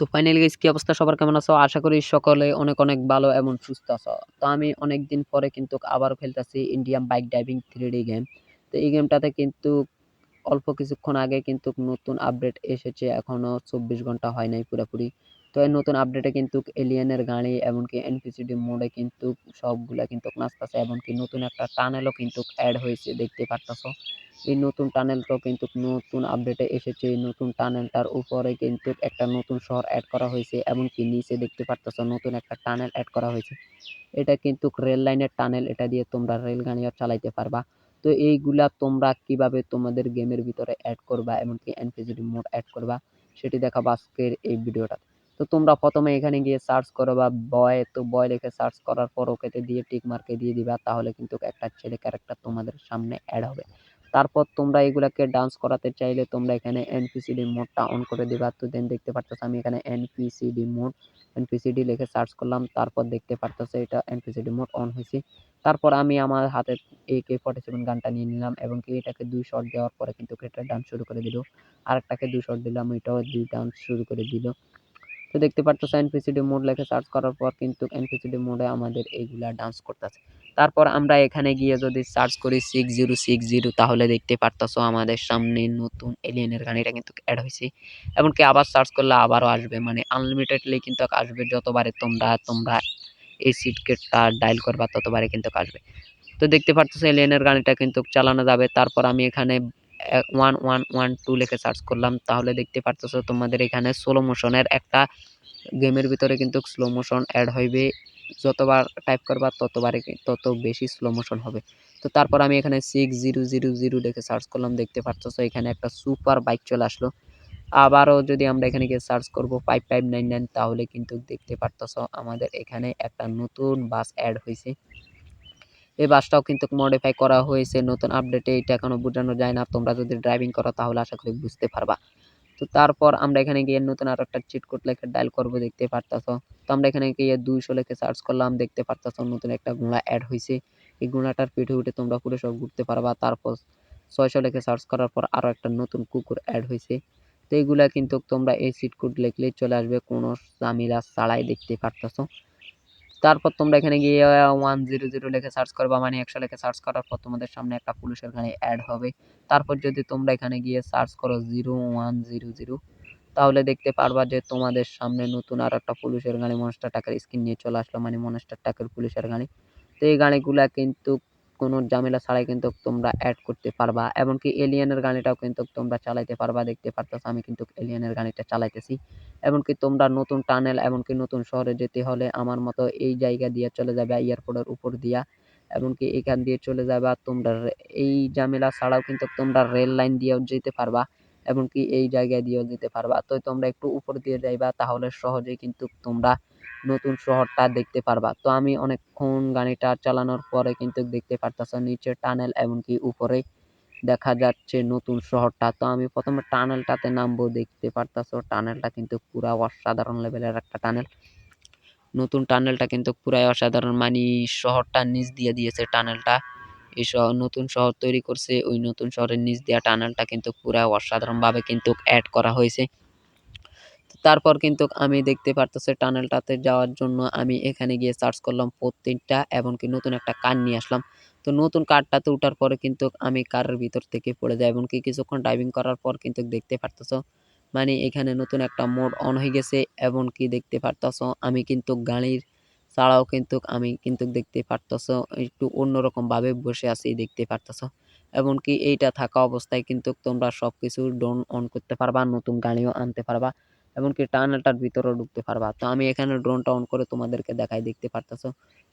তো finally guys কি অবস্থা? সবার কেমন আছো? আশা করি সকলে অনেক অনেক ভালো এবং সুস্থ আছো। তো আমি অনেক দিন পরে কিন্তু আবার খেলতেছি Indian bike driving three game তো এই গেমটাতে কিন্তু অল্প কিছুক্ষণ আগে কিন্তু নতুন আপডেট এসেছে। এখনও চব্বিশ ঘণ্টা হয় নাই পুরোপুরি। তো এই নতুন আপডেটে কিন্তু এলিয়েনের গাড়ি এমনকি এনপিসিডি মোডে কিন্তু সবগুলা কিন্তু নাচতেছে। এমনকি নতুন একটা টানেলও কিন্তু অ্যাড হয়েছে, দেখতে পারতেছো। এই নতুন টানেলটাও কিন্তু নতুন আপডেটে এসেছে। এই নতুন টানেলটার উপরে কিন্তু একটা নতুন শহর অ্যাড করা হয়েছে, এমনকি নিচে দেখতে পারতেছো নতুন একটা টানেল অ্যাড করা হয়েছে। এটা কিন্তু রেল লাইনের টানেল এটা দিয়ে তোমরা রেল গাড়িও চালাইতে পারবা। তো এইগুলা তোমরা কীভাবে তোমাদের গেমের ভিতরে অ্যাড করবা, এমনকি এনপিজিডি মোড অ্যাড করবা, সেটি দেখাবো আজকের এই ভিডিওটা তো তোমরা প্রথমে এখানে গিয়ে সার্চ করো বা বয় তো বয় লিখে সার্চ করার পর ওকেতে দিয়ে টিক মার্কে দিয়ে দিবা, তাহলে কিন্তু একটা ছেলে ক্যারেক্টার তোমাদের সামনে অ্যাড হবে। তারপর তোমরা এগুলাকে ডান্স করাতে চাইলে তোমরা এখানে এনপিসিডি মোডটা অন করে দিবা। তো দেন দেখতে পারতেছো আমি এখানে এনপিসিডি মোড এনপিসিডি লিখে সার্চ করলাম, তারপর দেখতে পারতেছো এটা এনপিসিডি মোড অন হয়েছে তারপর আমি আমার হাতে এই কে ফর্টি সেভেন গানটা নিয়ে নিলাম এবং কি এটাকে দুই শট দেওয়ার পরে কিন্তু এটা ডান্স শুরু করে দিল। আরেকটাকে দুই শট দিলাম, এটাও দুই ডান্স শুরু করে দিল। তো দেখতে পারতো এনপিসিডি মোড লেখে সার্চ করার পর কিন্তু এনপিসিডি মোডে আমাদের এইগুলা ডান্স করতেছে। তারপর আমরা এখানে গিয়ে যদি সার্চ করি সিক্স জিরো সিক্স জিরো তাহলে দেখতে পারতাছো আমাদের সামনে নতুন এলিয়েনের গাড়িটা কিন্তু অ্যাড হয়েছে। এমনকি আবার সার্চ করলে আবারও আসবে মানে আনলিমিটেডলি কিন্তু আসবে, যতবারে তোমরা তোমরা এই সিটকেটটা ডাইল করবা, ততবারে কিন্তু আসবে। তো দেখতে পারতেছো এলিয়েনের গাড়িটা কিন্তু চালানো যাবে। তারপর আমি এখানে ওয়ান ওয়ান ওয়ান টু লিখে সার্চ করলাম, তাহলে দেখতে পারতেছো তোমাদের এখানে স্লো মোশনের একটা গেমের ভিতরে কিন্তু স্লো মোশন অ্যাড হইবে। যতবার টাইপ করবা ততবারে তত বেশি স্লো মোশন হবে। তো তারপর আমি এখানে সিক্স জিরো জিরো জিরো লিখে সার্চ করলাম, দেখতে পারতেছো এখানে একটা সুপার বাইক চলে আসলো। আবারও যদি আমরা এখানে গিয়ে সার্চ করব ফাইভ ফাইভ নাইন নাইন তাহলে কিন্তু দেখতে পারতেছো আমাদের এখানে একটা নতুন বাস অ্যাড হয়েছে এই বাসটাও কিন্তু মডিফাই করা হয়েছে, নতুন আপডেটে এটা এখনও বোঝানো যায় না। তোমরা যদি ড্রাইভিং করো তাহলে আশা করি বুঝতে পারবা। তো তারপর আমরা এখানে গিয়ে নতুন আর একটা চিট কোড লেখে ডায়াল করব, দেখতে পারতাছো? তো আমরা এখানে গিয়ে দুইশো লেখে সার্চ করলাম, দেখতে পারতাছো নতুন একটা ঘোড়া অ্যাড হয়েছে। এই ঘোড়াটার পিঠে উঠে তোমরা পুরো সব ঘুরতে পারবা। তারপর ছয়শো লেখে সার্চ করার পর আরও একটা নতুন কুকুর অ্যাড হয়েছে। তো এইগুলা কিন্তু তোমরা এই সিট কোড লিখলেই চলে আসবে, কোনো জামিলা ছাড়াই দেখতে পারতাছো। তারপর তোমরা এখানে গিয়ে ওয়ান জিরো জিরো লেখে সার্চ করবা মানে একশো লেখে সার্চ করার পর তোমাদের সামনে একটা পুলিশের গাড়ি অ্যাড হবে। তারপর যদি তোমরা এখানে গিয়ে সার্চ করো জিরো ওয়ান জিরো জিরো তাহলে দেখতে পারবা যে তোমাদের সামনে নতুন আর একটা পুলিশের গাড়ি মনস্টার টাকার স্ক্রিন নিয়ে চলে আসলো মানে মনস্টার টাকার পুলিশের গাড়ি। তো এই গাড়িগুলা কিন্তু কোনো ঝামেলা ছাড়াই কিন্তু তোমরা অ্যাড করতে পারবা। এমনকি এলিয়েনের গাড়িটাও কিন্তু তোমরা চালাইতে পারবা, দেখতে পারতেছো আমি কিন্তু এলিয়েনের গাড়িটা চালাইতেছি। এমনকি তোমরা নতুন টানেল এমনকি নতুন শহরে যেতে হলে আমার মতো এই জায়গা দিয়ে চলে যাবে এয়ারপোর্টের উপর দিয়া। এমনকি এখান দিয়ে চলে যাবা, তোমরা এই ঝামেলা ছাড়াও কিন্তু তোমরা রেল লাইন দিয়েও যেতে পারবা, এমনকি এই জায়গায় দিয়েও যেতে পারবা। তো তোমরা একটু উপর দিয়ে যাইবা, তাহলে সহজেই কিন্তু তোমরা নতুন শহরটা দেখতে পারবা। তো আমি অনেকক্ষণ গাড়িটা চালানোর পরে কিন্তু দেখতে পারতেছো নিচে টানেল এমনকি উপরে দেখা যাচ্ছে নতুন শহরটা। তো আমি প্রথমে টানেলটাতে নামবো, দেখতে পারতেছো টানেলটা কিন্তু পুরা অসাধারণ লেভেলের একটা টানেল। নতুন টানেলটা কিন্তু পুরাই অসাধারণ মানে শহরটা নিচ দিয়ে দিয়েছে টানেলটা। এই নতুন শহর তৈরি করছে, ওই নতুন শহরের নিচ দেওয়া টানেলটা কিন্তু পুরা অসাধারণভাবে কিন্তু অ্যাড করা হয়েছে। তারপর কিন্তু আমি দেখতে পারতেছি টানেলটাতে যাওয়ার জন্য আমি এখানে গিয়ে সার্চ করলাম প্রত্যেকটা, এমনকি নতুন একটা কার নিয়ে আসলাম। তো নতুন কারটাতে উঠার পরে কিন্তু আমি কারের ভিতর থেকে পড়ে যাই, এমনকি কিছুক্ষণ ড্রাইভিং করার পর কিন্তু দেখতে পারতেছো মানে এখানে নতুন একটা মোড অন হয়ে গেছে, এমনকি দেখতে পারতেছো, আমি কিন্তু গাড়ির ছাড়াও কিন্তু আমি কিন্তু দেখতে পারতেছ, একটু অন্যরকমভাবে বসে আছি দেখতে পারতেছো। এমনকি এইটা থাকা অবস্থায় কিন্তু তোমরা সব কিছু ডোন অন করতে পারবা, নতুন গাড়িও আনতে পারবা। এমনকি টানেলটার ভিতরেও ঢুকতে পারবা। তো আমি এখানে ড্রোনটা অন করে তোমাদেরকে দেখাই, দেখতে পারতেছো?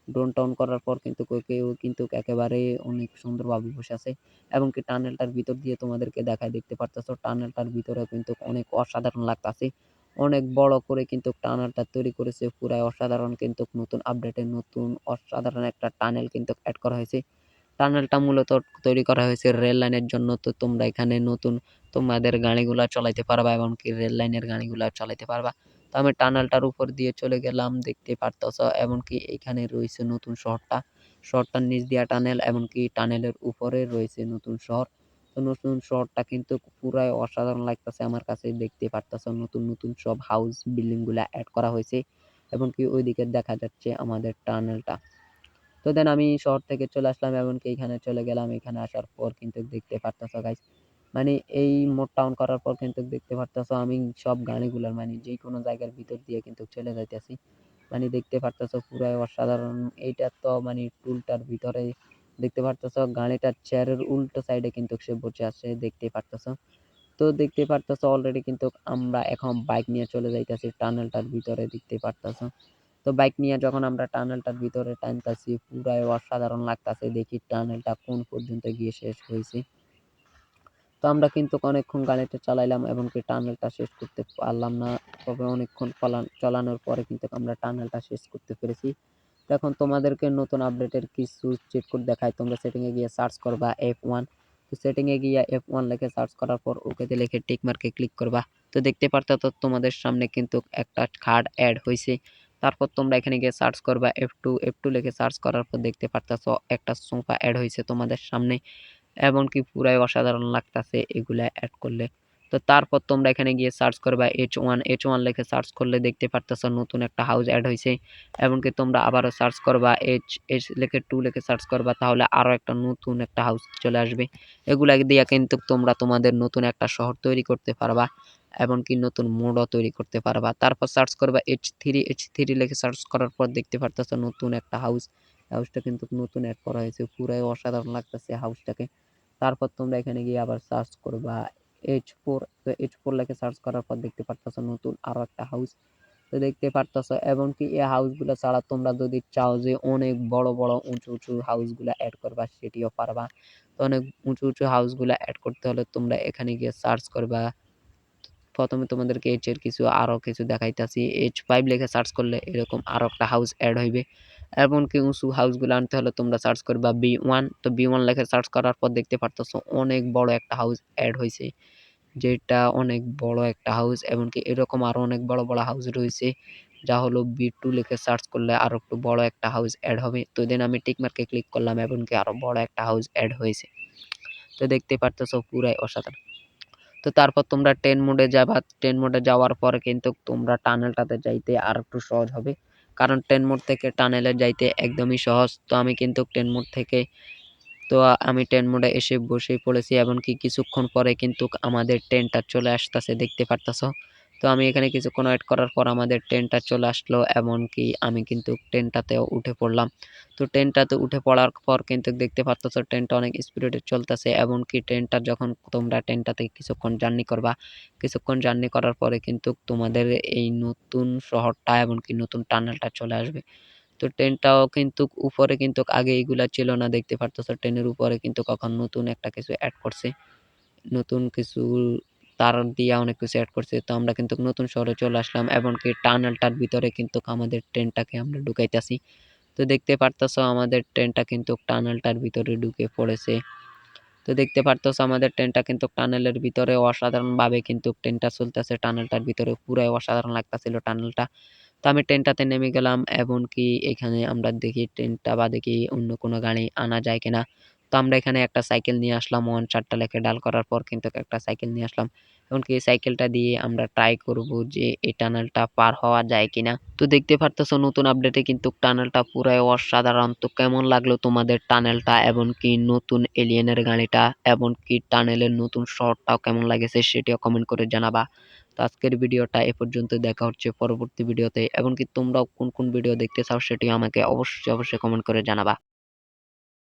ড্রোনটা অন করার পর কিন্তু কেউ কিন্তু একেবারে অনেক সুন্দরভাবে বসে আছে। এমনকি টানেলটার ভিতর দিয়ে তোমাদেরকে দেখাই, দেখতে পারতেছো? টানেলটার ভিতরে কিন্তু অনেক অসাধারণ লাগতেছে। অনেক বড় করে কিন্তু টানেলটা তৈরি করেছে। পুরাই অসাধারণ কিন্তু নতুন আপডেটে নতুন অসাধারণ একটা টানেল কিন্তু অ্যাড করা হয়েছে। টানেলটা মূলত তৈরি করা হয়েছে রেল লাইনের জন্য। তো তোমরা এখানে নতুন তোমাদের গাড়িগুলা চালাইতে পারবা এমনকি রেল লাইনের গাড়িগুলা চালাইতে পারবা। তো আমি টানেলটার উপর দিয়ে চলে গেলাম, দেখতে পারতেছ এমনকি এখানে রয়েছে নতুন শহরটা। শহরটার নিচ দিয়া টানেল এমনকি টানেলের উপরে রয়েছে নতুন শহর। তো নতুন শহরটা কিন্তু পুরাই অসাধারণ লাগতাছে আমার কাছে, দেখতে পারতাছো, নতুন নতুন সব হাউস বিল্ডিংগুলা অ্যাড করা হয়েছে। এবং কি ওইদিকে দেখা যাচ্ছে আমাদের টানেলটা তো দেন আমি শহর থেকে চলে আসলাম, এমনকি এখানে চলে গেলাম, এখানে আসার পর কিন্তু দেখতে পারতাছো গাইস মানে এই মোড টাউন করার পর কিন্তু দেখতে পারতাছো, আমি সব গাড়িগুলার মানে যে কোনো জায়গার ভিতর দিয়ে কিন্তু চলে যাইতেছি। মানে দেখতে পারতাছো পুরাই অসাধারণ, এইটা তো মানে টুলটার ভিতরে দেখতে পারতেছো, গাড়িটার চেয়ারের উল্টো সাইডে কিন্তু সে বসে আছে, দেখতে পারতেছো। তো দেখতে পারতেছো অলরেডি কিন্তু আমরা এখন বাইক নিয়ে চলে যাইতেছি টানেলটার ভিতরে দেখতে পারতেছো। তো বাইক নিয়ে যখন আমরা টানেলটার ভিতরে টানতেছি, পুরাই অসাধারণ লাগতেছে দেখি টানেলটা কোন পর্যন্ত গিয়ে শেষ হয়েছে। তো আমরা কিন্তু অনেকক্ষণ গাড়িটা চালাইলাম এবং কি টানেলটা শেষ করতে পারলাম না। তবে অনেকক্ষণ চালানোর পরে কিন্তু আমরা টানেলটা শেষ করতে পেরেছি। এখন তোমাদেরকে নতুন আপডেটের কিছু চেক কোড দেখায় তোমরা সেটিংয়ে গিয়ে সার্চ করবা এফ ওয়ান তো সেটিংয়ে গিয়ে এফ ওয়ান লিখে সার্চ করার পর ওকেতে লিখে টিক মার্কে ক্লিক করবা। তো দেখতে পারতো তো তোমাদের সামনে কিন্তু একটা কার্ড অ্যাড হয়েছে। তারপর তোমরা এখানে গিয়ে সার্চ করবা এফ টু এফ টু লিখে সার্চ করার পর দেখতে পারতাছো একটা সোফা অ্যাড হয়েছে তোমাদের সামনে। এমনকি পুরাই অসাধারণ লাগতাছে এগুলা অ্যাড করলে। তো তারপর তোমরা এখানে গিয়ে সার্চ করবা এইচ ওয়ান এইচ ওয়ান লিখে সার্চ করলে দেখতে পারতেছো নতুন একটা হাউস অ্যাড হয়েছে। এমনকি তোমরা আবারও সার্চ করবা এইচ এইচ লিখে টু লিখে সার্চ করবা তাহলে আরও একটা নতুন একটা হাউস চলে আসবে। এগুলা দিয়ে কিন্তু তোমরা তোমাদের নতুন একটা শহর তৈরি করতে পারবা। এমনকি নতুন মোডও তৈরি করতে পারবা। তারপর সার্চ করবা এইচ থ্রি এইচ থ্রি লিখে সার্চ করার পর দেখতে পারতেছো নতুন একটা হাউস হাউসটা কিন্তু নতুন অ্যাড করা হয়েছে, পুরাই অসাধারণ লাগতেছে হাউসটাকে তারপর তোমরা এখানে গিয়ে আবার সার্চ করবা এইচ ফোর তো এইচ ফোর লেখে সার্চ করার পর দেখতে পারতেছো নতুন আরও একটা হাউস তো দেখতে পারতেছো, এমনকি এই হাউসগুলো ছাড়া তোমরা যদি চাও যে অনেক বড় বড়, উঁচু উঁচু হাউসগুলো অ্যাড করবা, সেটিও পারবা। তো অনেক উঁচু উঁচু হাউসগুলো অ্যাড করতে হলে তোমরা এখানে গিয়ে সার্চ করবা প্রথমে তোমাদেরকে এইচ এর কিছু আরও কিছু দেখাইতেছি। এইচ ফাইভ লেখে সার্চ করলে এরকম আরও একটা হাউস অ্যাড হইবে। এমনকি উঁচু হাউসগুলো আনতে হলে তোমরা সার্চ করবা বি ওয়ান তো বি ওয়ান লেখে সার্চ করার পর দেখতে পারতেছো অনেক বড় একটা হাউস অ্যাড হয়েছে যেটা অনেক বড় একটা হাউস এমনকি এরকম আরও অনেক বড় বড় হাউস রয়েছে। যা হলো বি টু লিখে সার্চ করলে আরও একটু বড় একটা হাউস অ্যাড হবে। তো দেন আমি টিকমার্কে ক্লিক করলাম, এমনকি আরও বড় একটা হাউস অ্যাড হয়েছে। তো দেখতে পারতেছো পুরাই অসাধারণ। তো তারপর তোমরা ট্রেন মোডে যাবা। ট্রেন মোডে যাওয়ার পর কিন্তু তোমরা টানেলটাতে যাইতে আর একটু সহজ হবে। কারণ ট্রেন মোড থেকে টানেলে যাইতে একদমই সহজ। তো আমি কিন্তু ট্রেন মোড থেকে, তো আমি ট্রেন মোডে এসে বসে পড়েছি। এমনকি কিছুক্ষণ পরে কিন্তু আমাদের ট্রেনটা চলে আসতেছে, দেখতে পারতেছো? তো আমি এখানে কিছুক্ষণ ওয়েট করার পর আমাদের ট্রেনটা চলে আসলো, এমনকি আমি কিন্তু ট্রেনটাতেও উঠে পড়লাম। তো ট্রেনটাতে উঠে পড়ার পর কিন্তু দেখতে পাচ্ছ ট্রেনটা অনেক স্পিডে চলতেছে, এমনকি ট্রেনটা যখন তোমরা ট্রেনটাতে কিছুক্ষণ জার্নি করবা, কিছুক্ষণ জার্নি করার পরে কিন্তু তোমাদের এই নতুন শহরটা এমনকি নতুন টানেলটা চলে আসবে। তো ট্রেনটাও কিন্তু উপরে কিন্তু আগে এইগুলা ছিল না, দেখতে পারতেছো ট্রেনের উপরে কিন্তু কখন নতুন একটা কিছু অ্যাড করছে, নতুন কিছু তার দিয়ে অনেক কিছু অ্যাড করছে। তো আমরা কিন্তু নতুন শহরে চলে আসলাম এমনকি টানেলটার ভিতরে কিন্তু আমাদের ট্রেনটাকে আমরা ঢুকাইতেছি। তো দেখতে পারতেছো আমাদের ট্রেনটা কিন্তু টানেলটার ভিতরে ঢুকে পড়েছে। তো দেখতে পারতেছো আমাদের ট্রেনটা কিন্তু টানেলের ভিতরে অসাধারণভাবে কিন্তু ট্রেনটা চলতেছে। টানেলটার ভিতরে পুরাই অসাধারণ লাগতেছিল টানেলটা। তো আমি ট্রেনটাতে নেমে গেলাম এমনকি এখানে আমরা দেখি ট্রেনটা বা দেখি অন্য কোনো গাড়ি আনা যায় কিনা। তো আমরা এখানে একটা সাইকেল নিয়ে আসলাম, ওয়ান চারটা লেখে ডাল করার পর কিন্তু একটা সাইকেল নিয়ে আসলাম। এমনকি এই সাইকেলটা দিয়ে আমরা ট্রাই করব যে এই টানেলটা পার হওয়া যায় কিনা। তো দেখতে পারতেছো নতুন আপডেটে কিন্তু টানেলটা পুরাই অসাধারণ। তো কেমন লাগল তোমাদের টানেলটা এমনকি নতুন এলিয়েনের গাড়িটা? এমনকি টানেলের নতুন শহরটাও কেমন লাগেছে সেটিও কমেন্ট করে জানাবা। তো আজকের ভিডিওটা এ পর্যন্ত, দেখা হচ্ছে পরবর্তী ভিডিওতে। এমনকি তোমরাও কোন কোন ভিডিও দেখতে চাও সেটি আমাকে অবশ্যই অবশ্যই কমেন্ট করে জানাবা।